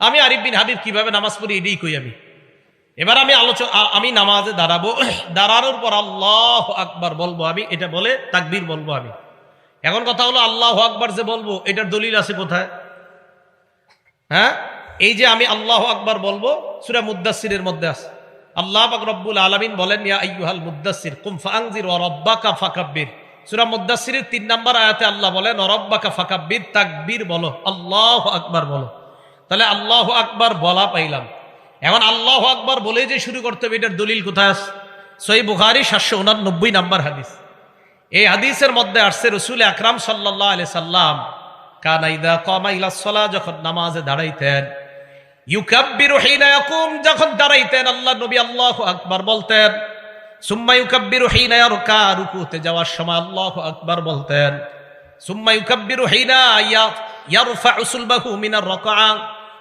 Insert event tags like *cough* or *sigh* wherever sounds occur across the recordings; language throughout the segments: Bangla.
আমি আরিফ বিন হাবিব কীভাবে নামাজ পড়ি এটাই কই আমি? এবার আমি আলোচনা আমি নামাজে দাঁড়াবো। দাঁড়ানোর পর আল্লাহ আকবার বলব আমি, এটা বলে তাকবীর বলব আমি। এখন কথা হলো আল্লাহ আকবার যে বলব, এটার দলিল আছে কোথায়? হ্যাঁ? এই যে আমি আল্লাহ আকবার বলব, সুরা মুদাসিরের মধ্যে আছে। আল্লাহ রব্বুল আলামিন বলেন, ইয়া আইয়ুহাল মুদাসসির, কুম ফাআনজির ওয়া ফাকাব্বির। সূরা 3 নাম্বার আয়াতে আল্লাহ বলেন, ওয়া রাব্বাকা ফাকাব্বির, তাকবীর বলো, আল্লাহ আকবার বলো। তাহলে আল্লাহ আকবার বলা পাইলাম। এখন আল্লাহ আকবার বলে যে শুরু করতে হবে, এটার দলিল কোথায় সহিহ বুখারী 789 নাম্বার হাদিস। এই হাদিসের মধ্যে আসছে, রসুল আকরাম সাল্লাহ আলি সাল্লাম কানাইদা কমা ইলাসলা যখন নামাজে দাঁড়াইতেন, ইউকাব্বিরু হিনা ইয়াকুম, যখন দাঁড়াইতেন, আল্লাহ নবী আল্লাহ আকবার বলতেন, সুম্মা ইউকাব্বিরু হিনা ইয়ারকা, রুকুতে যাওয়ার সময় আল্লাহ আকবার বলতেন, সুম্মা ইউকাব্বিরু হিনা ইয়া ইয়ারফাউ সুলবাহু মিনার রাকআ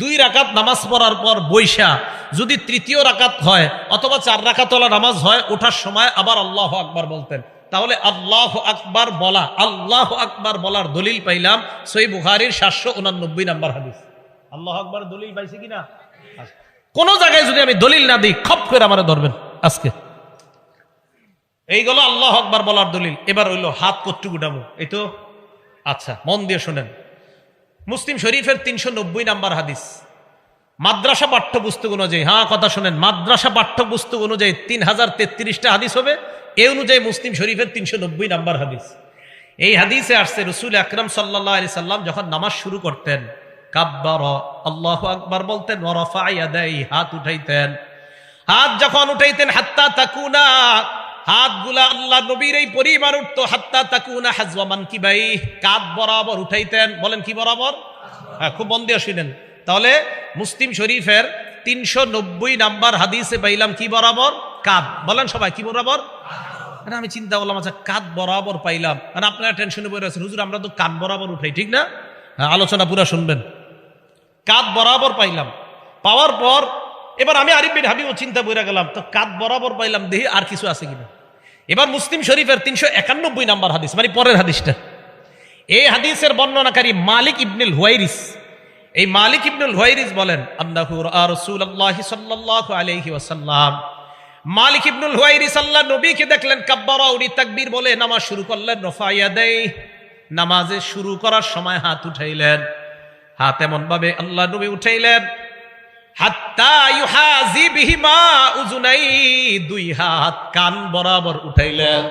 দুই রাকাত নামাজ পড়ার পর বৈশা, যদি তৃতীয় রাকাত হয় অথবা চার রাকাতওয়ালা নামাজ হয়, ওঠার সময় আবার আল্লাহ আকবার বলতেন। তাহলে আল্লাহ আকবার বলা, আল্লাহ আকবার বলার দলিল পাইলাম সই বুখারির সাতশো উনানব্বই নাম্বার হাদিস। আল্লাহ আকবার দলিল পাইছি কিনা? কোন জায়গায় যদি আমি দলিল না দিই, খপ করে আমার ধরবেন আজকে। এইগুলো আল্লাহ আকবার বলার দলিল। এবার হইল হাত কট্টু গুটাবো এই তো। আচ্ছা মন দিয়ে শোনেন। মুসলিম শরীফের তিনশো নব্বই নাম্বার হাদিস। মাদ্রাসা পাঠ্য পাঠ্যপুস্তক অনুযায়ী হ্যাঁ কথা শোনেন, মাদ্রাসা পাঠ্যপুস্তক অনুযায়ী তিন হাজার তেত্রিশটা হাদিস হবে। এই অনুযায়ী মুসলিম শরীফের তিনশো নব্বই নাম্বার হাদিস। এই হাদিসে আসছে রসুল আকরম সাল্লাহ আলি সাল্লাম যখন নামাজ শুরু করতেন, কাব্বার, আল্লাহ আকবার বলতেন ওরফা হাত উঠাইতেন। হাত যখন উঠাইতেন, হাত্তা তাকুনা হাতগুলা আল্লাহ নবীর এই পরিবার উঠতো হাত্তা তাকুনা হাজওয়ামান কি ভাই কাঁধ বরাবর উঠাইতেন। বলেন কি বরাবর? হ্যাঁ খুব মন দিয়ে শুনেন। তাহলে মুসলিম শরীফের তিনশো নব্বই নাম্বার হাদিসে পাইলাম কি বরাবর? কাঁধ। বলেন সবাই কি বরাবর? আরে আমি চিন্তা করলাম আচ্ছা কাঁধ বরাবর পাইলাম। মানে আপনারা টেনশনে পড়ে আছেন। হুজুর আমরা তো কাঁধ বরাবর উঠাই ঠিক না? হ্যাঁ, আলোচনা পুরা শুনবেন। কাঁধ বরাবর পাইলাম। পাওয়ার পর এবার আমি আরিফ বিন হাবিব চিন্তা বইরা গেলাম, তো কাঁধ বরাবর পাইলাম দেখি আর কিছু আছে কিনা? এবার মুসলিম শরীফের তিনশো একানব্বই নাম্বার হাদিস মানে পরের হাদিসটা। এই হাদিসের বর্ণনাকারী মালিক ইবনুল হুয়াইরিস, এই মালিক ইবনুল হুয়াইরিস বলেন আলাইহি ওয়াসাল্লাম। মালিক ইবনুল হুয়াইরিস আল্লাহ নবীকে দেখলেন, কাব্বারা উনি তাকবীর বলে নামাজ শুরু করলেন রফাইয়া দেই নামাজে শুরু করার সময় হাত উঠাইলেন। হাত এমন ভাবে আল্লাহ নবী উঠাইলেন হাত্তা ইউহাজি বিহিমা উজুনাই দুই হাত কান বরাবর উঠাইলেন।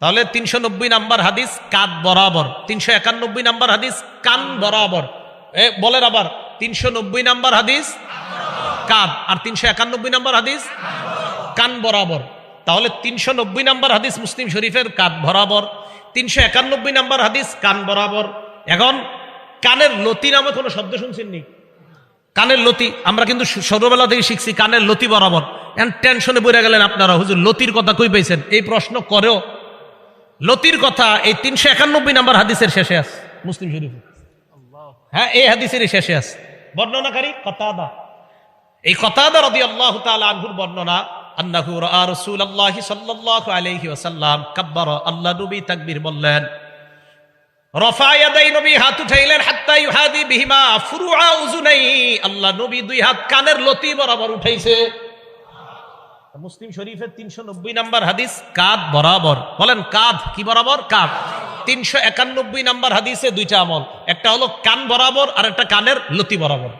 তাহলে তিনশো নব্বই নাম্বার হাদিস কাত বরাবর তিনশো একানব্বই নাম্বার হাদিস কান বরাবর। এ, বলেন আবার তিনশো নব্বই নাম্বার হাদিস কাদ আর তিনশো একানব্বই নাম্বার হাদিস কান বরাবর। তাহলে তিনশো নব্বই নাম্বার হাদিস মুসলিম শরীফের কাদ বরাবর তিনশো একানব্বই নাম্বার হাদিস কান বরাবর। এখন কানের লতি নামে কোনো শব্দ শুনছেন নি? কানের লতি, আমরা কিন্তু ছোটবেলা থেকে শিখছি কানের লতি বরাবর। টেনশনে পড়ে গেলেন আপনারা, হুজুর, লতির কথা কই পাইছেন? এই প্রশ্ন করেও লতির কথা এই তিনশো একানব্বই নাম্বার হাদিসের শেষে আছে, মুসলিম শরীফ। হ্যাঁ এই হাদিসের শেষে আছে। বর্ণনাকারী কতাদা। এই কতাদা রদি আল্লাহ আনহুর বর্ণনা, আন্নাহু রাআ রাসূলুল্লাহি সাল্লাল্লাহু আলাইহি ওয়াসাল্লাম কাব্বার, আল্লাহ নবী তাকবীর বললেন নবী হাত উঠাইলেন বিহিমা দুই হাত কানের লতি বরাবর উঠাইছে। মুসলিম শরীফের তিনশো নব্বই নাম্বার হাদিস বরাবর। বলেন কাদ কি বরাবর? তিনশো একানব্বই নাম্বার হাদিসে দুইটা আমল, একটা হলো কান বরাবর আর একটা কানের লতি বরাবর।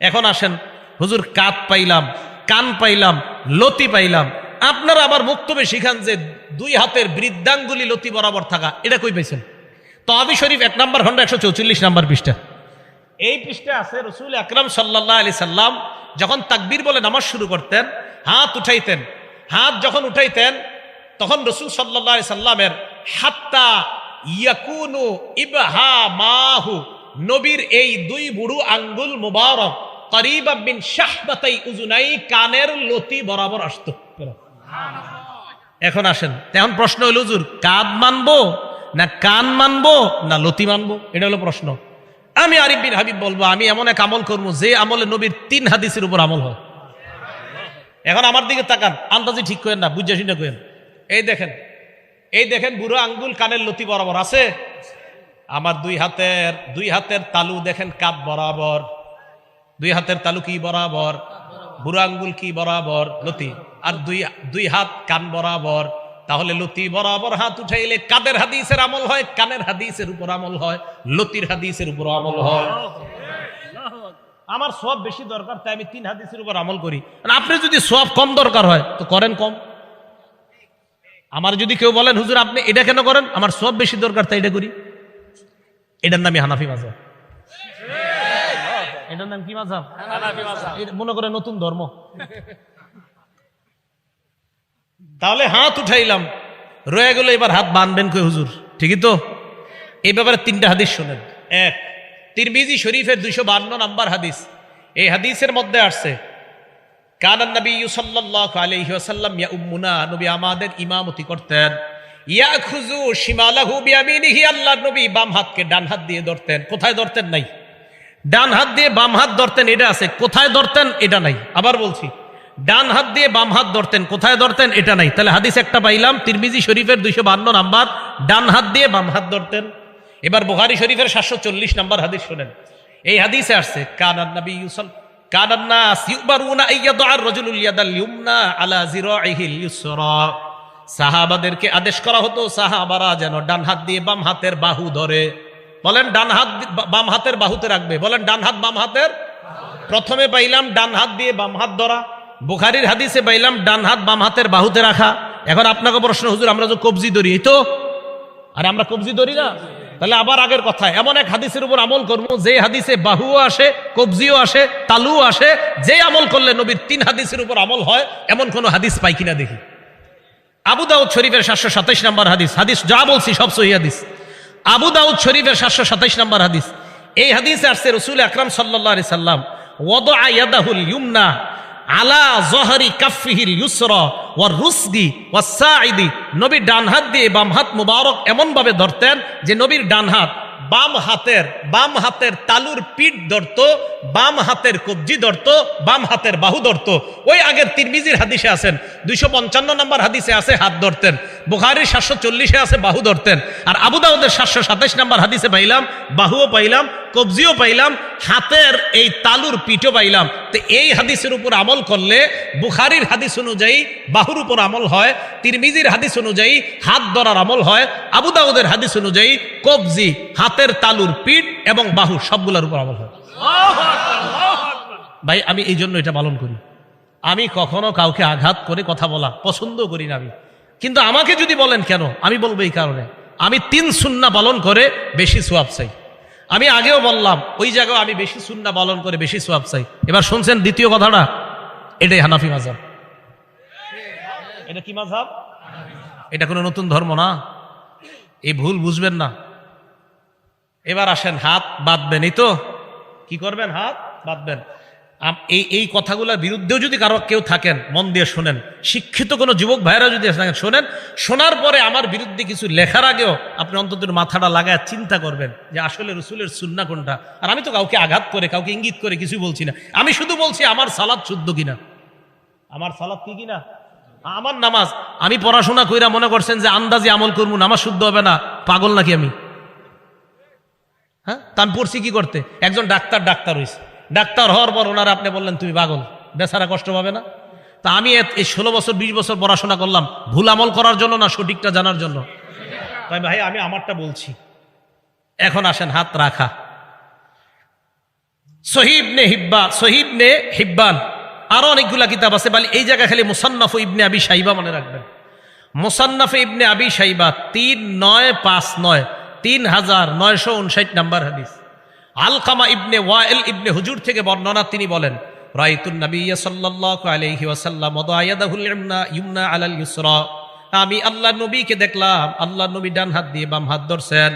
এখন আসেন, হুজুর কাদ পাইলাম, কান পাইলাম, লতি পাইলাম। আপনারা আবার বক্তব্যে শিখান যে দুই হাতের বৃদ্ধাঙ্গুলি লতি বরাবর থাকা, এটা কই পাইছেন? তহাবি শরীফ এক নম্বর খন্ড একশো চৌচল্লিশ নম্বর পৃষ্ঠা। এই পৃষ্ঠে আছে রসুল আকরাম সাল্লাহ আলি সাল্লাম যখন তাকবীর বলে নামাজ শুরু করতেন, হাত উঠাইতেন, হাত যখন উঠাইতেন, তখন রসুল সাল্লাহ সাল্লামের হাত্তা ইয়াকুনু ইবহা মাহু নবীর এই দুই বুড়ু আঙ্গুল মুবারক, করিবা বিন শাহবাতাই উজুনাই কানের লতি বরাবর আসতো। এখন আসেন, এখন প্রশ্ন হইল হুজুর, কাদ মানবো? না কান মানবো, না লতি মানবো? এটা হলো প্রশ্ন। আমি আরিফ বিন হাবিব বলব, আমি এমন এক আমল করব যে আমলে নবীর তিন হাদিসের উপর আমল হয়। এখন আমার দিকে তাকান, আন্দাজি ঠিক করেন না, বুঝে শুনে করেন। এই দেখেন এই দেখেন বুড়ো আঙ্গুল কানের লতি বরাবর আছে। আমার দুই হাতের দুই হাতের তালু দেখেন কাপ বরাবর। দুই হাতের তালু কি বরাবর? বুড়ো আঙ্গুল কি বরাবর? লতি। আর দুই দুই হাত কান বরাবর। তাহলে লতি বরাবর হাত উঠাইলে কাদের হাদিসের আমল হয়? কানের হাদিসের উপর আমল হয় লতির হাদিসের উপর আমল হয়। আমার সব বেশি দরকার তাই আমি তিন হাদিসের উপর আমল করি। আপনি যদি সব কম দরকার হয় তো করেন কম। আমার যদি কেউ বলেন হুজুর আপনি এটা কেন করেন? আমার সব বেশি দরকার তাই এটা করি। এটার নামই হানাফি মাজাব এটার নাম কি এটা মনে করে নতুন ধর্ম। তাহলে হাত উঠাইলাম। রয়ে গেল এবার হাত বানবেন কই হুজুর? ঠিকই তো? এই ব্যাপারে তিনটা হাদিস শোনেন। এক, তিরমিজি শরীফের দুইশো বান্ন নাম্বার হাদিস। এই হাদিসের মধ্যে আসছে কানান নবী সাল্লাল্লাহু আলাইহি ওয়াসাল্লাম ইয়া উম্মুনা নবী আমাদের ইমামতি করতেন। ইয়া খুজু শিমালাহু বিয়ামিনিহি আল্লাহর নবী বাম হাতকে ডান হাত দিয়ে ধরতেন। কোথায় ধরতেন নাই? ডান হাত দিয়ে বাম হাত ধরতেন, এটা আছে। কোথায় ধরতেন, এটা নাই। আবার বলছি ডান হাত দিয়ে বাম হাত ধরতেন, কোথায় ধরতেন এটা নাই। তাহলে হাদিস একটা পাইলাম, তিরমিজি শরীফের দুইশো বান্ন নাম্বার, ডান হাত দিয়ে বাম হাত ধরতেন। এবার বুহারি শরীফের সাতশো চল্লিশ নাম্বার হাদিস শোনেন। এই হাদিসে আসছে, কানান নবী ইউসাল কানান নাস ইউবারুনা আইয়াদু আর রাজুলুল ইয়াদাল সাহাবাদেরকে আদেশ করা হতো, সাহাবারা যেন ডান হাত দিয়ে বাম হাতের বাহু ধরে। বলেন, ডান হাত বাম হাতের বাহুতে রাখবে। বলেন, ডান হাত বাম হাতের? প্রথমে পাইলাম, ডান হাত দিয়ে বাম হাত ধরা। বুখারির হাদিসে পাইলাম ডান হাত বাম হাতের বাহুতে রাখা। এখন আপনাকে প্রশ্ন, হুজুর, আমরা যে কবজি ধরি, এই তো? আর আমরা কবজি ধরি না। তাহলে আবার আগের কথা, এমন এক হাদিসের উপর আমল করব, যে হাদিসে বাহুও আসে, কবজিও আসে, তালুও আসে, যে আমল করলে নবীর তিন হাদিসের উপর আমল হয়, এমন কোন হাদিস পাই কিনা দেখি। আবু দাউদ শরীফের সাতশো সাতাইশ নম্বর হাদিস। হাদিস যা বলছি সব সহি হাদিস। আবু দাউদ শরীফের সাতশো সাতাইশ নম্বর হাদিস। এই হাদিসে আসছে রসুল আকরাম সাল্লাহ সাল্লাম ওদ আয়াদাহুল ইউমনা আলা জহরি কাফিহিল ইউসরা ওয়ার রুসদি ওয়াসাইদি নবীর ডান হাত দিয়ে বাম হাত মুবারক এমন ভাবে ধরতেন যে নবীর ডান হাত বাম হাতের বাম হাতের তালুর পিঠ ধরত, বাম হাতের কবজি ধরত, বাম হাতের বাহু ধরত। ওই আগের তিরমিজির হাদিসে আছেন, দুইশো পঞ্চান্ন নম্বর হাদিসে আছে হাত ধরতেন। বুখারির সাতশো চল্লিশে আছে বাহু ধরতেন। আর আবু দাউদের সাতশো সাতাশ নম্বর হাদিসে পাইলাম, বাহুও পাইলাম কবজিও পাইলাম, হাতের এই তালুর পিঠও পাইলাম। তো এই হাদিসের উপর আমল করলে বুখারির হাদিস অনুযায়ী বাহুর উপর আমল হয়, তিরমিজির হাদিস অনুযায়ী হাত ধরার আমল হয়, আবু দাউদের হাদিস অনুযায়ী কবজি, হাতের তালুর পিঠ এবং বাহু সবগুলোর উপর আমল হয়। ভাই, আমি এই জন্য এটা পালন করি। আমি কখনো কাউকে আঘাত করে কথা বলা পছন্দ করি না আমি। কিন্তু আমাকে যদি বলেন কেন, আমি বলব এই কারণে। আমি তিন সুন্না পালন করে বেশি সোয়াব চাই। আমি আগেও বললাম, ওই জায়গায় আমি বেশি সুন্না পালন করে বেশি সোয়াব চাই। এবার শুনছেন দ্বিতীয় কথাটা, এটাই হানাফি মাঝাব। এটা কি মাঝাব? এটা কোনো নতুন ধর্ম না। এই ভুল বুঝবেন না। এবার আসেন, হাত বাঁধবেন এই তো। কি করবেন? হাত বাঁধবেন। এই এই কথাগুলোর বিরুদ্ধেও যদি কারও কেউ থাকেন, মন দিয়ে শোনেন। শিক্ষিত কোনো যুবক ভাইরা যদি থাকেন, শোনেন, শোনার পরে আমার বিরুদ্ধে কিছু লেখার আগেও আপনি অন্তত মাথাটা লাগায় চিন্তা করবেন যে আসলে রসুলের সুন্না কোনটা। আর আমি তো কাউকে আঘাত করে, কাউকে ইঙ্গিত করে কিছু বলছি না। আমি শুধু বলছি, আমার সালাদ শুদ্ধ কিনা? আমার সালাদ কি কিনা? আমার নামাজ। আমি পড়াশোনা কইরা মনে করছেন যে আন্দাজে আমল করব, নামাজ শুদ্ধ হবে না, পাগল নাকি আমি? হ্যাঁ? তা আমি পড়ছি কি করতে? একজন ডাক্তার ডাক্তার হয়েছে ডাক্তার হওয়ার পর ওনারা আপনি বললেন তুমি পাগল বেচারা কষ্ট পাবে না? তা আমি এই ষোলো বছর বিশ বছর পড়াশোনা করলাম ভুল আমল করার জন্য না সঠিকটা জানার জন্য? তাই ভাই আমি আমারটা বলছি। এখন আসেন হাত রাখা। সহিব নে হিব্বা সহিব নে হিব্বান। আরও অনেকগুলা কিতাব আছে বলে এই জায়গায় খালি মুসান্নাফ ইবনে আবি সাইবা মনে রাখবেন। মুসান্নাফে ইবনে আবি সাইবা তিন নয় পাঁচ নয় তিন হাজার নয়শো উনষাট নাম্বার হাদিস। আলকামা ইবনে ওয়াইল ইবনে হুজুর থেকে বর্ণনা তিনি বলেন, রাইতুন নবী সাল্লাল্লাহু আলাইহি ওয়াসাল্লাম ওয়াদায়াদাহুল ইমনা ইমনা আমি আল্লাহ নবীকে দেখলাম, আল্লাহ নবী ডান হাত দিয়ে বাম হাত ধরছেন।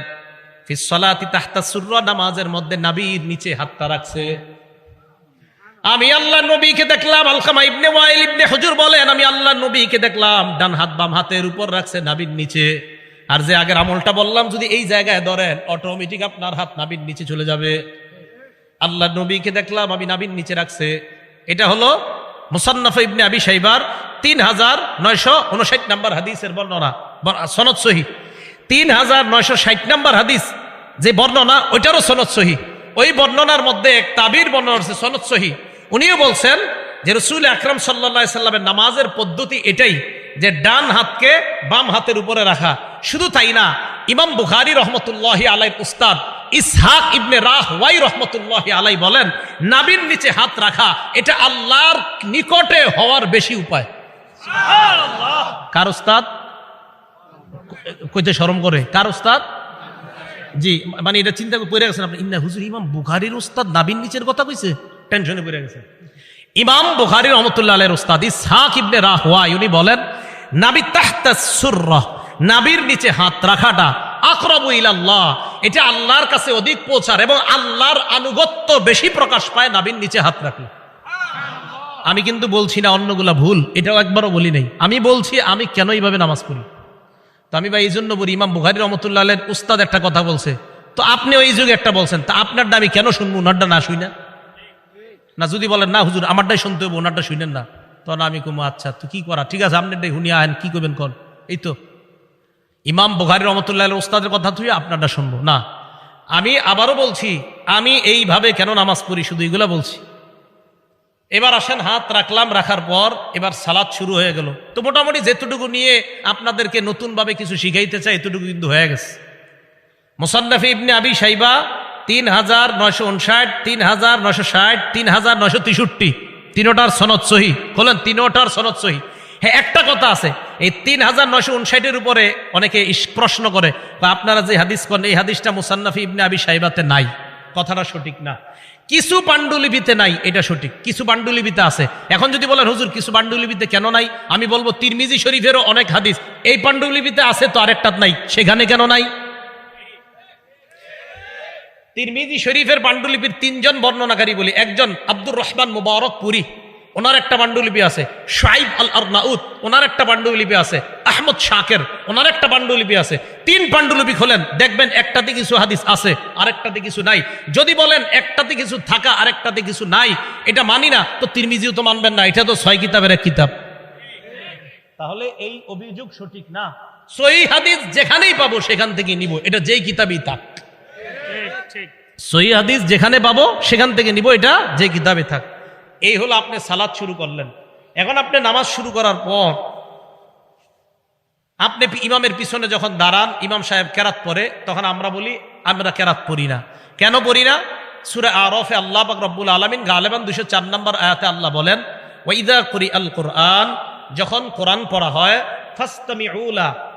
ফিস সালাতি তাহতা সুররা, নামাজের মধ্যে নাবির নিচে হাতটা রাখছে। আমি আল্লাহ নবীকে দেখলাম, আলকামা ইবনে ওয়াইল ইবনে হুজুর বলেন, আমি আল্লাহ নবীকে দেখলাম, ডান হাত বাম হাতের উপর রাখছে, নাবির নিচে। আর যে আগের আমলটা বললাম, যদি এই জায়গায় ধরেন অটোমেটিক আপনার হাত নাবির নিচে চলে যাবে। আল্লাহ নবীকে দেখলাম, আমি নাবির নিচে রাখছে। এটা হলো মুসান্নাফ ইবনে আবি সাইবার তিন হাজার নয়শো উনষাট নাম্বার হাদিসের বর্ণনা। বর- সনদ সহি। তিন হাজার নয়শো ষাট নাম্বার হাদিস, যে বর্ণনা, ওইটারও সনদ সহি। ওই বর্ণনার মধ্যে এক তাবির বর্ণনা আছে সনদ সহি। উনিও বলছেন যে রসুল আকরাম সাল্লা সাল্লামের নামাজের পদ্ধতি এটাই। যে ডান হাতকে বাম হাতের উপরে রাখা। শুধু তাই না ইমাম বুখারি রহমতুল্লাহ আলাই উস্তাদ ইসহাক ইবনে রাহ ওয়াই রহমতুল্লাহ আলাই বলেন নাবির নিচে হাত রাখা এটা আল্লাহর নিকটে হওয়ার বেশি উপায়। কার উস্তাদ? কইতে শরম করে। কার উস্তাদ? জি মানে এটা চিন্তা করে পড়ে গেছেন আপনি। ইন্না হুজুর ইমাম বুখারির উস্তাদ নাবির নিচের কথা কইছে? টেনশনে পড়ে গেছে। ইমাম বুখারি রহমতুল্লাহ আলের উস্তাদ ইসহাক ইবনে রাহওয়াই উনি বলেন, নাবি তাহতা সুররাহ নাবির নিচে হাত রাখাটা আকরাবু ইলাল্লাহ, এটা আল্লাহর কাছে অধিক পৌঁছার এবং আল্লাহর আনুগত্য বেশি প্রকাশ পায় নাবির নিচে হাত রাখলে। আমি কিন্তু বলছি না অন্যগুলা ভুল, এটাও একবারও বলি নাই। আমি বলছি, আমি কেন এইভাবে নামাজ পড়ি? তো আমি ভাই এই জন্য বলি, ইমাম বুখারি রহমতুল্লাহ আলের উস্তাদ একটা কথা বলছে। তো আপনি ওই যুগে একটা বলছেন, তা আপনারটা আমি কেন শুনব? ওনারটা না শুই না। না, যদি বলেন, না, হুজুর, আমারটাই শুনতে হবে ওনারটা শুনেন না। তখন আমি কমো আচ্ছা তো কি করা? ঠিক আছে আপনারটাই হুনিয়া আহেন কি করবেন কন? এই তো। ইমাম বুখারি রহমতুল্লাহ আলের উস্তাদের কথা তুই আপনারটা শুনব। না, আমি আবারও বলছি, আমি এইভাবে কেন নামাজ পড়ি, শুধু এগুলা বলছি। এবার আসেন, হাত রাখলাম, রাখার পর এবার সালাদ শুরু হয়ে গেল। তো মোটামুটি যেতটুকু নিয়ে আপনাদেরকে নতুনভাবে কিছু শিখাইতে চাই, এতটুকু কিন্তু হয়ে গেছে। মোসান্নফি ইবনে আবি সাইবা তিন হাজার নয়শো উনষাট তিন হাজার নয়শো ষাট, তিন হাজার নয়শো তেষট্টি। তিনোটার সনদ সহি। বলেন, তিনোটার সনদ সহি। হ্যাঁ একটা কথা আছে। এই তিন হাজার নয়শো উনষাটের উপরে অনেকে প্রশ্ন করে, বা আপনারা যে হাদিস করেন, এই হাদিসটা মুসান্নফি ইবনে আবি সাইবাতে নাই। কথাটা সঠিক না। কিছু পাণ্ডুলিপিতে নাই, এটা সঠিক। কিছু পাণ্ডুলিপিতে আছে। এখন যদি বলেন, হুজুর, কিছু পাণ্ডুলিপিতে কেন নাই? আমি বলব, তিরমিজি শরীফেরও অনেক হাদিস। এই পাণ্ডুলিপিতে আছে তো আরেকটা নাই। সেখানে কেন নাই? তিরমিজি শরীফের পাণ্ডুলিপির তিনজন বর্ণনাকারী বলি। একজন আব্দুর রহমান মুবারক পুরী, ওনার একটা পাণ্ডুলিপি আছে। শাইব আল আরনাউদ ওনার একটা পাণ্ডুলিপি আছে। আহমদ শাকের, ওনার একটা পাণ্ডুলিপি আছে। তিন পাণ্ডুলিপি খোলেন, দেখবেন একটাতে কিছু হাদিস আছে, আরেকটাতে কিছু নাই। যদি বলেন একটাতে কিছু থাকা, আরেকটাতে কিছু নাই, এটা মানি না, তো তিরমিজিও তো মানবেন না, এটা তো ছয় কিতাবের এক কিতাব। তাহলে এই অভিযোগ সঠিক না? সই হাদিস যেখানেই পাবো, সেখান থেকে নিব, এটা যেই কিতাবই থাক। সহি হাদিস যেখানে পাবো, সেখান থেকে নিব, এটা যে কিতাবে থাক। এই হলো আপনি সালাদ শুরু করলেন। এখন আপনি নামাজ শুরু করার পর, আপনি ইমামের পিছনে যখন দাঁড়ান, ইমাম সাহেব কেরাত পরে তখন আমরা বলি, আমরা কেরাত পড়ি না। কেন পড়ি না? সুরে আরফে আল্লাহ পাক রব্বুল আলমিন গালেবান দুশো চার নম্বর আয়াতে আল্লাহ বলেন ওয়াইদা করি আল কোরআন যখন কোরআন পড়া হয়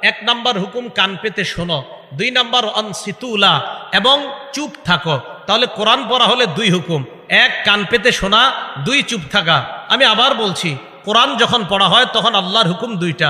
এক নাম্বার হুকুম কান পেতে শোনো, দুই নাম্বার অনসিতুলা এবং চুপ থাকো। তাহলে কোরআন পড়া হলে দুই হুকুম, এক কান পেতে শোনা, দুই চুপ থাকা। আমি আবার বলছি, কোরআন যখন পড়া হয় তখন আল্লাহর হুকুম দুইটা,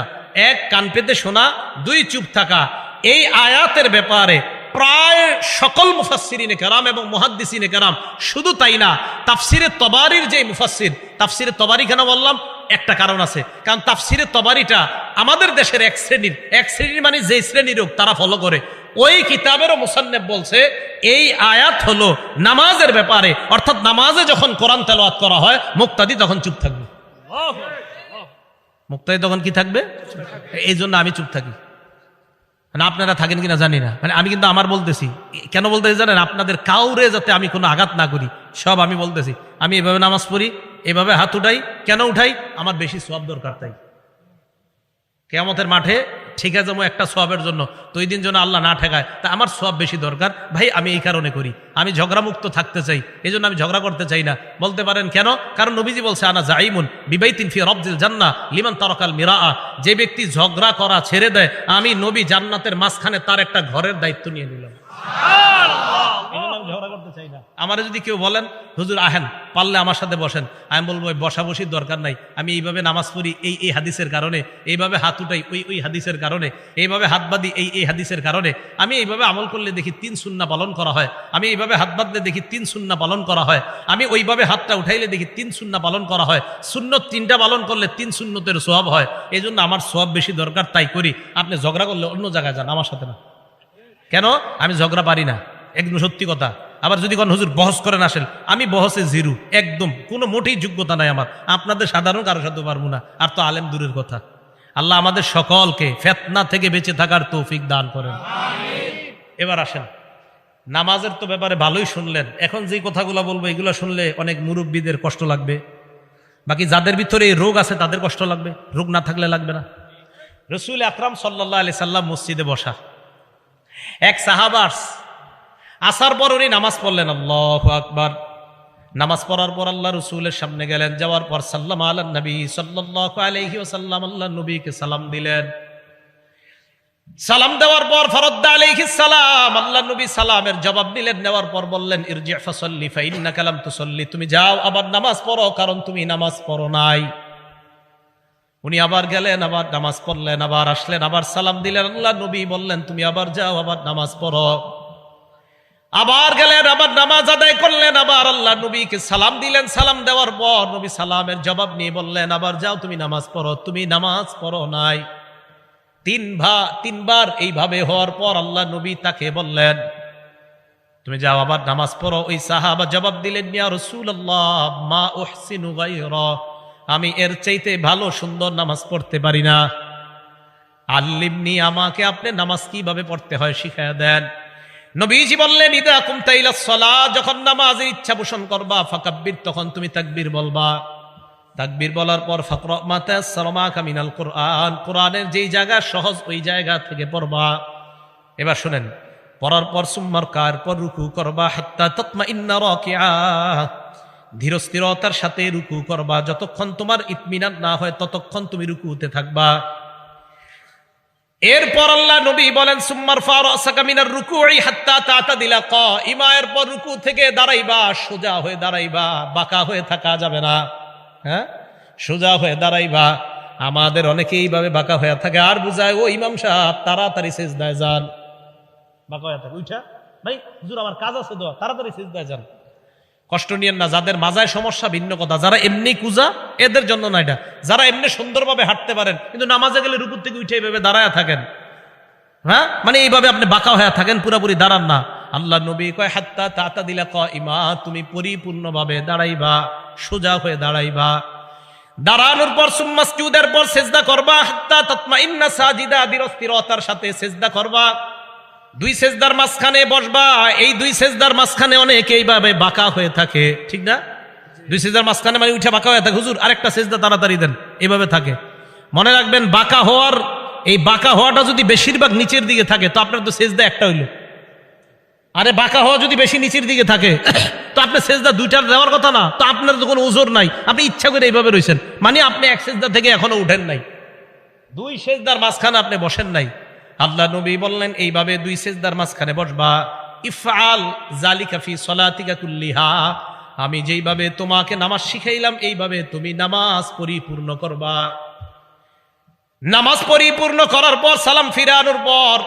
এক কান পেতে শোনা, দুই চুপ থাকা। এই আয়াতের ব্যাপারে প্রায় সকল মুফাসসিরিনে কারাম এবং মুহাদ্দিসিনে কারাম শুধু তাই না, তাফসিরে তবারির যে মুফাসসির, তাফসিরে তবারি কেন বললাম? একটা কারণ আছে। কারণ তাফসিরে তবারিটা আমাদের দেশের এক শ্রেণির এক শ্রেণির মানে যে শ্রেণির হোক তারা ফলো করে। ওই কিতাবেরও মুসান্নেব বলছে, এই আয়াত হলো নামাজের ব্যাপারে, অর্থাৎ নামাজে যখন কোরআন তেলাওয়াত করা হয়, মুক্তাদি তখন চুপ থাকবে। মুক্তাদি তখন কি থাকবে? এই জন্য আমি চুপ থাকি। মানে আপনারা থাকেন কিনা জানি না। মানে আমি কিন্তু আমার বলতেছি। কেন বলতেছি জানেন? আপনাদের কাউরে যাতে আমি কোনো আঘাত না করি। সব আমি বলতেছি। আমি এভাবে নামাজ পড়ি, এভাবে হাত উঠাই। কেন উঠাই? আমার বেশি সব দরকার তাই। কেয়ামতের মাঠে ঠিক আছে একটা সবের জন্য। তো ওই দিন যেন আল্লাহ না ঠেকায়, তা আমার সব বেশি দরকার। ভাই, আমি এই কারণে করি। আমি ঝগড়ামুক্ত থাকতে চাই এই জন্য আমি ঝগড়া করতে চাই না। বলতে পারেন, কেন? কারণ নবীজি বলছে, আনা জাইমুন বিবাইতিন ফি রবজিল জান্না লিমান তরকাল মিরা যে ব্যক্তি ঝগড়া করা ছেড়ে দেয়, আমি নবী জান্নাতের মাঝখানে তার একটা ঘরের দায়িত্ব নিয়ে নিলাম। আমারে যদি কেউ বলেন, হুজুর, আহেন, পারলে আমার সাথে বসেন। আমি বলব, "ওই বসাবসির দরকার নাই। আমি এইভাবে নামাজ পড়ি এই এই হাদিসের কারণে, এইভাবে হাত উঠাই ওই ওই হাদিসের কারণে, এইভাবে হাত বাঁধি এই এই হাদিসের কারণে। আমি এইভাবে আমল করলে দেখি তিন সুন্না পালন করা হয়। আমি এইভাবে হাত বাঁধলে দেখি তিন সুন্না পালন করা হয়। আমি ওইভাবে হাতটা উঠাইলে দেখি তিন সুন্না পালন করা হয়। সুন্নত তিনটা পালন করলে তিন সুন্নতের সোয়াব হয়। এই আমার সোয়াব বেশি দরকার, তাই করি। আপনি ঝগড়া করলে অন্য জায়গায় যান, আমার সাথে না। কেন? আমি ঝগড়া পারি না। একদম সত্যি কথা। আবার যদি কোন, হুজুর, বহস করেন আসেন। আমি বহসে জিরু, একদম। কোনো মোটেই যোগ্যতা নাই আমার। আপনাদের সাধারণ কারও সাথে পারব না। আর তো আলেম দূরের কথা। আল্লাহ আমাদের সকলকে ফেতনা থেকে বেঁচে থাকার তৌফিক দান করেন। এবার আসেন। নামাজের তো ব্যাপারে ভালোই শুনলেন। এখন যে কথাগুলো বলব, এগুলো শুনলে অনেক মুরব্বীদের কষ্ট লাগবে। বাকি যাদের ভিতরে এই রোগ আছে, তাদের কষ্ট লাগবে। রোগ না থাকলে লাগবে না। রসুল আকরাম সাল্লাহ আলি সাল্লাম মসজিদে বসা। এক সাহাবাস আসার পর উনি নামাজ পড়লেন, আল্লাহ আকবার। নামাজ পড়ার পর আল্লাহ রসুলের সামনে গেলেন, যাওয়ার পর সাল্লাম আল্লাহ নবী সাল্লাহ আলহি সাল্লাম আল্লাহ নবীকে সালাম দিলেন। সালাম দেওয়ার পর ফরদ্দা আলাইহিস সালাম, আল্লাহ নবী সালামের জবাব দিলেন, নেওয়ার পর বললেন, ইরজি ফাসাল্লি ফাইন্না কালাম তুসাল্লি, তুমি যাও, আবার নামাজ পড়ো, কারণ তুমি নামাজ পড়ো নাই। উনি আবার গেলেন, আবার নামাজ পড়লেন, আবার আসলেন, আবার সালাম দিলেন। আল্লাহ নবী বললেন, তুমি আবার যাও, আবার নামাজ পড়ো। আবার গেলেন, আবার নামাজ আদায় করলেন, আবার আল্লাহ নবীকে সালাম দিলেন। সালাম দেওয়ার পর নবী সালামের জবাব নিয়ে বললেন, আবার যাও, তুমি নামাজ পড়ো। তুমি নামাজ পড়ো নাই। তিন ভা, তিনবার এইভাবে হওয়ার পর আল্লাহ নবী তাকে বললেন, তুমি যাও, আবার নামাজ পড়ো। ওই সাহাবা জবাব দিলেন, ইয়া রাসূলুল্লাহ, মা উহসিনু গায়রা। আমি এর চাইতে ভালো সুন্দর নামাজ পড়তে পারি না। আল্লিমনি, আমাকে আপনি নামাজ কীভাবে পড়তে হয় শিখায় দেন। নবীজি বললেন, ইদা কুমতা ইলা সলা যখন নামাজের ইচ্ছা পোষণ করবা, ফাকাব্বির, তখন তুমি তাকবীর বলবা। তাকবীর বলার পর, ফাকর মাতা সালমা কামিনাল কোরআন কোরআনের যেই জায়গা, সহজ ওই জায়গা থেকে পড়বা। এবার শুনেন, পড়ার পর সুম্মার কার, পর রুকু করবা, হাত্তা তৎমা ইন্না রাকিআ। ধীর স্থিরতার সাথে রুকু করবা। যতক্ষণ তোমার ইতমিনান না হয়, ততক্ষণ তুমি রুকুতে থাকবা। এরপর আল্লাহ নবী বলেন, সুম্মার ফারাসাকামিনার রুকুই হাত্তা তাতা দিলা ক ইমায়ের পর রুকু থেকে দাঁড়াইবা, সোজা হয়ে দাঁড়াইবা, বাঁকা হয়ে থাকা যাবে না। হ্যাঁ? সোজা হয়ে দাঁড়াইবা। আমাদের অনেকে এইভাবে বাঁকা হয়ে থাকে। আর বুঝায়, ও ইমাম সাহেব, তাড়াতাড়ি শেষ দেয় যান। বাঁকা হয়ে থাকে। উঠা ভাই, হুজুর, আমার কাজ আছে দেওয়া তাড়াতাড়ি শেষ দেয় যান। কষ্ট নিয়েন না, যাদের মাজায় সমস্যা, ভিন্ন কথা। যারা এমনি কুজা, এদের জন্য না এটা। যারা এমনি সুন্দরভাবে হাঁটতে পারেন, কিন্তু নামাজে গেলে রুকুর থেকে উঠে এইভাবে দাঁড়ায় থাকেন। হ্যাঁ? মানে এইভাবে আপনি বাঁকা হয়ে থাকেন, পুরাপুরি দাঁড়ান না। আল্লাহ নবী কয়, হাত্তা তাতা দিলা ক ইমা তুমি পরিপূর্ণভাবে দাঁড়াইবা, সোজা হয়ে দাঁড়াইবা। দাঁড়ানোর পর সুম্মাসজুদের পর সেজদা করবা, হাত্তা তৎমা ইন্না সাজিদা বিরস্তিরতার সাথে সেজদা করবা। দুই সেজদার মাঝখানে বসবা, এই দুই সেজদার মাঝখানে অনেক এইভাবে বাঁকা হয়ে থাকে, ঠিক না? দুই সেজদার মাঝখানে মানে উঠে বাঁকা হয়ে থাকে। হুজুর, আরেকটা সেজদা তাড়াতাড়ি দেন এইভাবে থাকে। মনে রাখবেন, বাঁকা হওয়ার, এই বাঁকা হওয়াটা যদি বেশিরভাগ নিচের দিকে থাকে, তো আপনার তো সেজদা একটা হইল। আরে বাঁকা হওয়া যদি বেশি নিচের দিকে থাকে, তো আপনার সেজদা দুইটার দেওয়ার কথা না, তো আপনার তো কোনো ওজোর নাই। আপনি ইচ্ছা করে এইভাবে রয়েছেন মানে আপনি এক সেজদা থেকে এখনও উঠেন নাই। দুই সেজদার মাঝখানে আপনি বসেন নাই। আল্লাহ নবী বললেন, এইভাবে দুই সেজদার মাঝখানে বসবা। ইফআল জালিকা ফি সলাতিকা কুল্লিহা। আমি যেইভাবে তোমাকে নামাজ শিখাইলাম, এইভাবে তুমি নামাজ পরিপূর্ণ করবা। নামাজ পরিপূর্ণ করার পর সালাম ফিরানোর পর,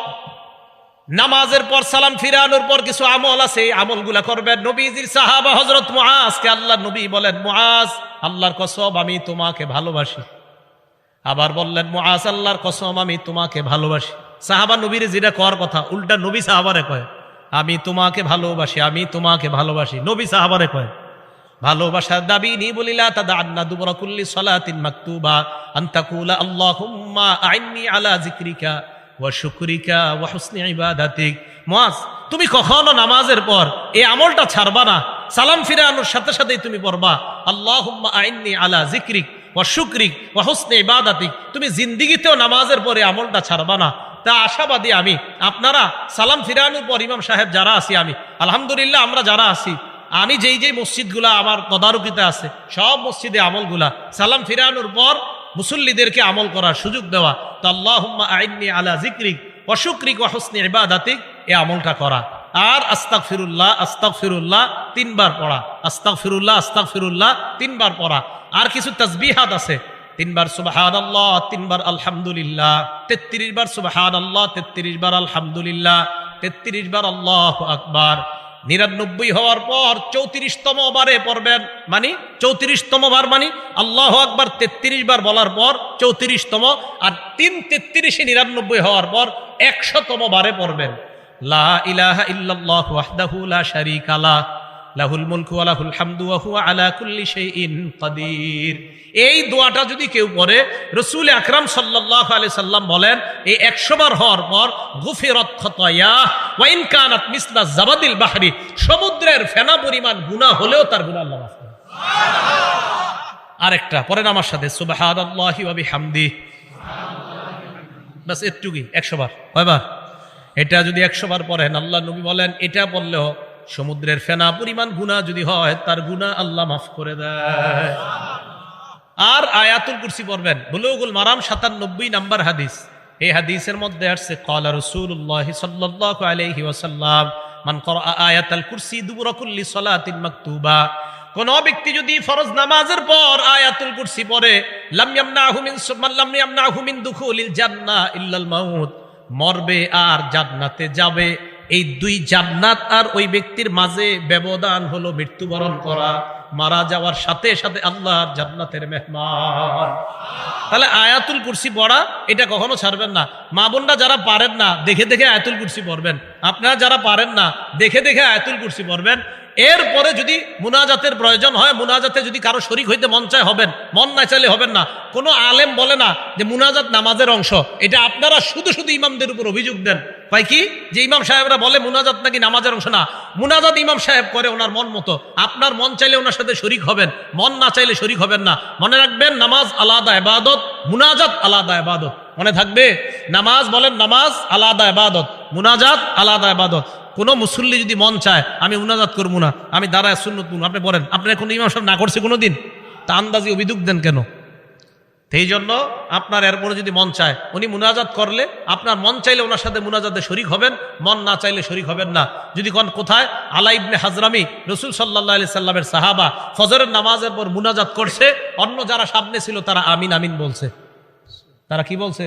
নামাজের পর সালাম ফিরানোর পর কিছু আমল আছে আমলগুলা করবেন। নবীজির সাহাবা হজরত মুআজকে আল্লাহ নবী বলেন, মুআজ, আল্লাহর কসব আমি তোমাকে ভালোবাসি। আবার বললেন, মুআজ, আল্লাহর কসম, আমি তোমাকে ভালোবাসি। সাহাবা নবীর যেটা করার কথা, উল্টা নবী সাহাবারে কয়, আমি তোমাকে ভালোবাসি, আমি তোমাকে ভালোবাসি। নবী সাহাবারে কয়, ভালোবাসার দাবি নি বলিলা তাদা আন্না দুবরা কুল্লি সলাতিন মাকতুবা আন্তাকুলা আল্লাহুম্মা আইন্নি আলা জিক্রিকা ওয়া শুকরিকা ওয়া হুসনি ইবাদাতিক। মুআজ তুমি কখনো নামাজের পর এই আমলটা ছাড়বা না, সালাম ফিরানোর সাথে সাথেই তুমি পড়বা, আল্লাহুম্মা আইন্নি আলা জিক্রিক ওয়া শুকরিক ওয়া হুসনি ইবাদাতিক। তুমি জিন্দিগিতেও নামাজের পরে আমলটা ছাড়বা না তা আশাবাদী আমি। আপনারা সালাম ফিরানোর পর ইমাম সাহেব যারা আছি আমি। আলহামদুলিল্লাহ আমরা যারা আছি, আমি যেই যেই মসজিদগুলা আমার তদারকিতে আছে, সব মসজিদে আমলগুলা। সালাম ফিরানোর পর মুসল্লিদেরকে আমল করার সুযোগ দেওয়া। তো আল্লাহ আইনি আলা জিক্রিক অশুক্রিক অহসনি ইবাদাতিক এ আমলটা করা। আর আস্তাক ফিরুল্লাহ আস্তাক ফিরুল্লাহ তিনবার পড়া। আস্তাক ফিরুল্লাহ আস্তাক ফিরুল্লাহ তিনবার পড়া। আর কিছু তসবিহাত আছে। তিনবার সুবাহান আল্লাহ তিনবার আলহামদুলিল্লাহ তেত্রিশ বার সুবাহান আল্লাহ তেত্রিশ বার আলহামদুলিল্লাহ তেত্রিশ বার আল্লাহ আকবার। নিরানব্বই হওয়ার পর চৌত্রিশতম বারে পড়বেন মানে চৌত্রিশতম বার মানে আল্লাহ আকবার তেত্রিশ বার বলার পর চৌত্রিশতম আর তিন তেত্রিশে নিরানব্বই হওয়ার পর একশতম বারে পড়বেন। লা ইলাহা ইল্লাল্লাহু লা শারীকা লাহ লাহুল মুলকু ওয়া লাহুল হামদু ওয়া আলা কুল্লি শাইইন কাদির। এই দোয়াটা যদি কেউ পড়ে, রসুল আকরাম সাল্লাল্লাহু আলাইহি সাল্লাম বলেন, এই 100 বার হওয়ার পর গুফিরাত খাতায়া, ওয়া ইন কানাত মিসলা জাবাদিল বাহরি, সমুদ্রের ফেনা পরিমাণ গুনাহ হলেও তার গুনাহ আল্লাহ মাফ করে আরেকটা, পড়েন আমার সাথে, সুবহানাল্লাহি ওয়া বিহামদি। বাস এটুকুই 100 বার, কয়বার? এটা যদি 100 বার পড়েন, আল্লাহ নবী বলেন, এটা বললেও সমুদ্রের ফেনা পরিমাণ গুনাহ যদি হয়, তার গুনাহ আল্লাহ মাফ করে দেয়। আর আয়াতুল কুরসি পড়বেন, বুলুগুল মারাম সাতানব্বই নাম্বার হাদিস। এই হাদিসের মধ্যে আসছে কলা রসুল্লাহ আলাইহি ওয়াসাল্লাম, মান করা আয়াতাল কুরসি সলাতিন মাকতুবা। কোন ব্যক্তি যদি ফরজ নামাজের পর আয়াতুল কুরসি পড়ে, লাম ইয়ামনাহু মিন সুমান লাম ইয়ামনাহু মিন দুখুলিল জান্নাহ ইল্লাল মরবে আর জান্নাতে যাবে। এই দুই জান্নাত আর ওই ব্যক্তির মাঝে ব্যবধান হলো মৃত্যুবরণ করা, মারা যাওয়ার সাথে সাথে আল্লাহর জান্নাতের মেহমান। তাহলে আয়াতুল কুরসি পড়া, এটা কখনো ছাড়বেন না। মা বোনরা যারা পারেন না, দেখে দেখে আয়াতুল কুরসি পড়বেন। আপনারা যারা পারেন না, দেখে দেখে আয়াতুল কুরসি পড়বেন। এরপরে যদি মুনাজাতের প্রয়োজন হয়, মুনাজাতে যদি কারও শরিক হইতে মন চায়, হবেন। মন না চাইলে হবেন না। কোনো আলেম বলে না যে মুনাজাত নামাজের অংশ। এটা আপনারা শুধু শুধু ইমামদের উপর অভিযোগ দেন। ভাই কি? যে ইমাম সাহেবরা বলে মুনাজাত নাকি নামাজের অংশ না। মুনাজাত ইমাম সাহেব করে ওনার মন মতো। আপনার মন চাইলে ওনার সাথে শরিক হবেন। মন না চাইলে শরিক হবেন না। মনে রাখবেন, নামাজ আলাদা এবাদত মুনাজাত আলাদা এবাদত মনে থাকবে? নামাজ বলেন নামাজ আলাদা এবাদত মুনাজাত আলাদা এবাদত কোনো মুসল্লি যদি মন চায়, আমি মুনাজাত করব না, আমি দাঁড়ায় সুন্নত। আপনি বলেন, আপনার কোনো ইমাম সাহেব না করছে কোনো দিন তা আন্দাজি অভিযোগ দেন কেন? সেই জন্য আপনার এরপরে যদি মন চায়, উনি মুনাজাত করলে, আপনার মন চাইলে ওনার সাথে মুনাজাতে শরিক হবেন, মন না চাইলে শরিক হবেন না। যদি কোন কোথায়, আলা ইবনে হাজরামি, রসুল সাল্লাহ আলি সাল্লামের সাহাবা, ফজরের নামাজের পর মুনাজাত করছে, অন্য যারা সামনে ছিল তারা আমিন আমিন বলছে। তারা কি বলছে?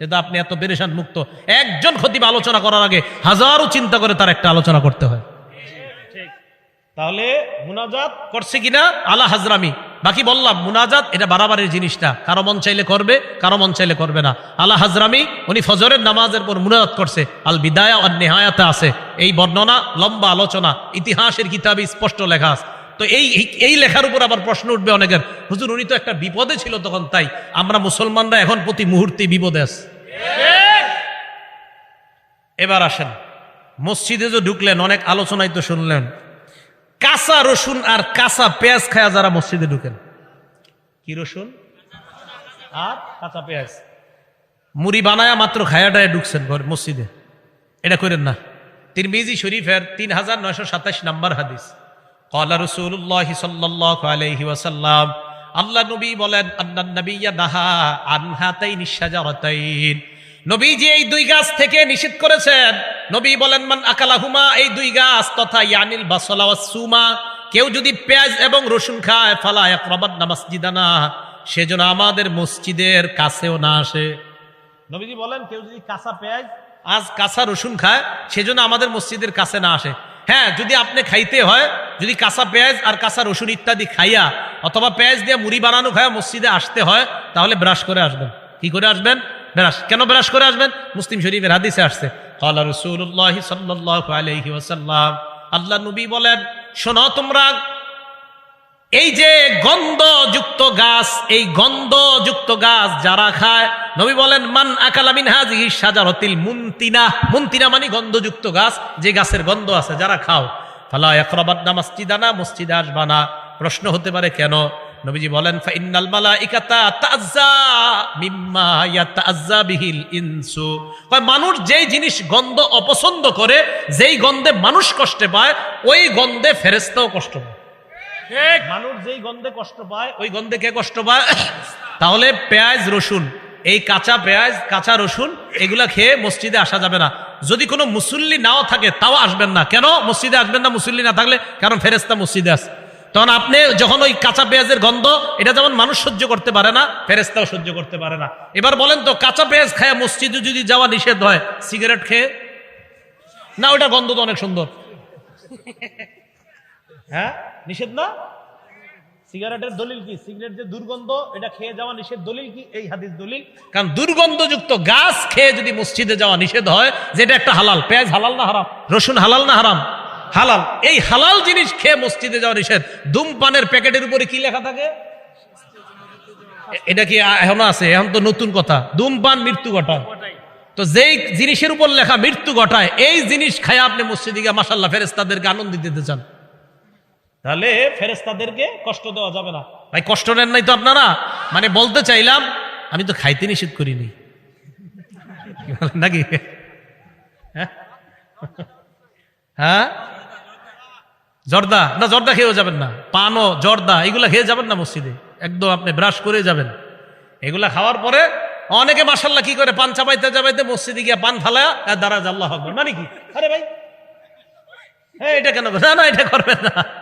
এটা আপনি এত পেরেশান মুক্ত। একজন খতিব আলোচনা করার আগে হাজারো চিন্তা করে তার একটা আলোচনা করতে হয়। তাহলে মুনাজাত করছে কিনা? আলা হাজরামি। বাকি বললাম মুনাজাত এটা বাড়াবাড়ির জিনিসটা। কারও মন চাইলে করবে কারও মন চাইলে করবে না। আলা হাজরামি উনি ফজরের নামাজের পর মুনাজাত করছে। আল বিদায়া আর নেহায়াতে আছে। এই বর্ণনা লম্বা আলোচনা ইতিহাসের কিতাবে স্পষ্ট লেখা আছে। তো এই এই লেখার উপর আবার প্রশ্ন উঠবে অনেকের হুজুর, উনি তো একটা বিপদে ছিল তখন, তাই আমরা মুসলমানরা এখন প্রতি মুহূর্তে বিপদে আছি। এবার আসেন, মসজিদে যে ঢুকলেন, অনেক আলোচনায় তো শুনলেন। কাঁচা রসুন আর কাঁচা পেঁয়াজ খায়া যারা মসজিদে ঢুকেন। কি রসুন? আর কাঁচা পেঁয়াজ। মুড়ি বানায়া মাত্র খায়া খায়াটায় ঢুকছেন ঘর মসজিদে। এটা করেন না। তিরমিজি শরীফের তিন হাজার নয়শো সাতাশ নাম্বার হাদিস। কলা রসুল্লাহ সাল্লাহ আলহি আল্লাহ নবী বলেন নিঃসাজারতাইন নবীজি এই দুই গাছ থেকে নিষেধ করেছেন। নবী বলেন, মান আকালাহুমা এই দুই গাছ, তথা ইয়ানিল বাসলা সুমা, কেউ যদি পেঁয়াজ এবং রসুন খায়, ফালা একরবাদ না মসজিদানা সেজন্য আমাদের মসজিদের কাছেও না আসে। নবীজি বলেন, কেউ যদি কাঁচা পেঁয়াজ, আজ কাঁচা রসুন খায় সেজন্য আমাদের মসজিদের কাছে না আসে হ্যাঁ যদি আপনি খাইতে হয়, যদি কাঁচা পেঁয়াজ আর কাঁচা রসুন ইত্যাদি খাইয়া অথবা পেঁয়াজ দিয়ে মুড়ি বানানো খায়া মসজিদে আসতে হয়, তাহলে ব্রাশ করে আসবেন। কি করে আসবেন? ব্রাশ। কেন ব্রাশ করে আসবেন? মুসলিম শরীফের হাদিসে আসছে। কালা রসুল্লাহ সাল্লাহ আল্লাহ নবী বলেন, শোনো তোমরা এই যে গন্ধযুক্ত গাছ, এই গন্ধযুক্ত গাছ যারা খায়, নবী বলেন, মান আকালামিন হাজি সাজারতিল মুন্তিনা। মুন্তিনা মানে গন্ধযুক্ত গাছ, যে গাছের গন্ধ আছে, যারা খাও। ফালা একরাবাদনা মসজিদানা? মসজিদে আসবা না। প্রশ্ন হতে পারে, কেন? নবীজি বলেন ফাইনাল মালাইকাতা তাজ্জা মিম্মা ইয়াতাজ্জা বিহিল ইনসু। কয়, মানুষ যেই জিনিস গন্ধ অপছন্দ করে, যেই গন্ধে মানুষ কষ্টে পায়, ওই গন্ধে ফেরেশতাও কষ্ট পায়। মানুষ যেই গন্ধে কষ্ট পায় ওই গন্ধে কে কষ্ট পায়? তাহলে পেঁয়াজ রসুন এই কাঁচা পেঁয়াজ কাঁচা রসুন এগুলা খেয়ে মসজিদে আসা যাবে না। যদি কোনো মুসল্লি নাও থাকে তাও আসবেন না। কেন? মসজিদে আসবেন না মুসল্লি না থাকলে? কারণ ফেরেস্তা মসজিদে আছে। তখন আপনি যখন ওই কাঁচা পেঁয়াজের গন্ধ এটা যেমন মানুষ সহ্য করতে পারে না ফেরেস্তাও সহ্য করতে পারে না। এবার বলেন তো কাঁচা পেঁয়াজ খায় মসজিদে যদি যাওয়া নিষেধ হয় সিগারেট খেয়ে? না ওটা গন্ধ তো অনেক সুন্দর। হ্যাঁ? নিষেধ না? সিগারেটের দলিল কি? সিগারেট যে দুর্গন্ধ, এটা খেয়ে যাওয়া নিষেধ দলিল কি? এই হাদিস দলিল। কারণ দুর্গন্ধযুক্ত গাছ খেয়ে যদি মসজিদে যাওয়া নিষেধ হয়, যেটা একটা হালাল। পেঁয়াজ হালাল না হারাম? রসুন হালাল না হারাম? হালাল। এই হালাল জিনিস খেয়ে মসজিদে যাওয়া নিষেধ। ধূমপানের প্যাকেটের উপরে কি লেখা থাকে? এটা কি এখনও আছে? এখন তো নতুন কথা। ধূমপান মৃত্যু ঘটায়। তো যেই জিনিসের উপর লেখা মৃত্যু ঘটায়, এই জিনিস খায় আপনি মসজিদে গিয়ে মাসাল্লাহ ফেরেস্তাদেরকে আনন্দ দিতে চান। তাহলে ফেরেস্তাদেরকে কষ্ট দেওয়া যাবে না। ভাই, কষ্ট নেন নাই তো আপনারা? মানে বলতে চাইলাম, আমি তো খাইতে নিষেধ করিনি। নাকি? হ্যাঁ? হ্যাঁ? জর্দা? না, জর্দা খেয়েও যাবেন না। পানও, জর্দা, এগুলা খেয়ে যাবেন না মসজিদে। একদম আপনি ব্রাশ করে যাবেন। এগুলা খাওয়ার পরে অনেকে মাসাল্লাহ কি করে, পান চাপাইতে চাপাইতে মসজিদে গিয়ে পান আর দাঁড়া আকবর। মানে কি? আরে ভাই হ্যাঁ এটা কেন? না না, এটা করবেন না।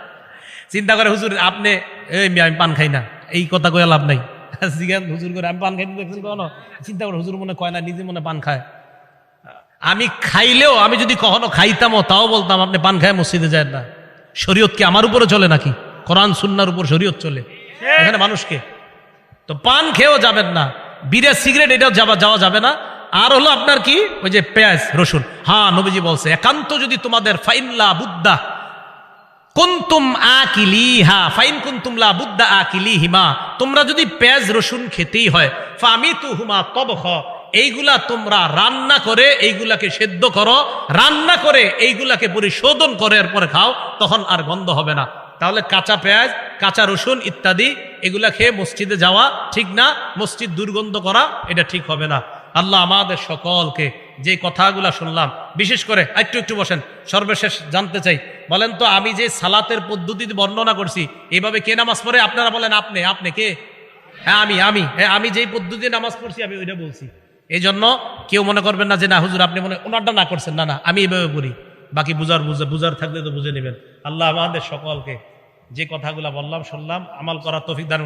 চিন্তা করে হুজুর আপনি এই আমি পান খাই না। এই কথা কয়ে লাভ নাই। *laughs* জিজ্ঞান হুজুর করে আমি পান খাইতে দেখছেন কখনো চিন্তা করে হুজুর মনে কয় না নিজে মনে পান খায়। আমি খাইলেও আমি যদি কখনো খাইতামও তাও বলতাম আপনি পান খায় মসজিদে যায় না। শরীয়ত কি আমার উপরে চলে নাকি? কোরআন সুন্নার উপর শরীয়ত চলে। এখানে মানুষকে। তো পান খেয়েও যাবেন না। বিড়ে সিগারেট এটাও যাওয়া যাওয়া যাবে না। আর হলো আপনার কি? ওই যে পেঁয়াজ রসুন। হ্যাঁ নবীজি বলছে একান্ত যদি তোমাদের ফাইনলা বুদ্ধা কুন্তুম আকিলিহা, ফাইন কুন্তুম লা বুদ্ধা আকিলিহিমা। তোমরা যদি পেঁয়াজ, রসুন খেতেই হয় ফামিতু হুমা তবখ। এইগুলা তোমরা রান্না করে, এইগুলাকে সেদ্ধ করো, রান্না করে, এইগুলাকে পরিশোধন করে, এরপরে খাও, তখন আর গন্ধ হবে না। তাহলে কাঁচা পেঁয়াজ, কাঁচা রসুন ইত্যাদি, এগুলা খেয়ে মসজিদে যাওয়া ঠিক না, মসজিদ দুর্গন্ধ করা, এটা ঠিক হবে না। আল্লাহ আমাদের সকলকে যে কথাগুলা শুনলাম, বিশেষ করে একটু একটু বসেন, সর্বশেষ জানতে চাই। বলেন তো, আমি যে সালাতের পদ্ধতি বর্ণনা করছি এইভাবে কে নামাজ পড়ে? আপনারা বলেন, আপনি আপনি কে? হ্যাঁ আমি আমি হ্যাঁ আমি যেই পদ্ধতি নামাজ পড়ছি, আমি ওইটা বলছি। এই জন্য কেউ মনে করবেন না যে, না, হুজুর, আপনি মনে ওনারটা না করছেন, না না, আমি এইভাবে পড়ি বাকি বুঝার, বুঝে, বুঝার থাকলে তো বুঝে নেবেন। আল্লাহ আমাদের সকলকে যে কথাগুলা বললাম, শুনলাম, আমাল করার তৌফিক দান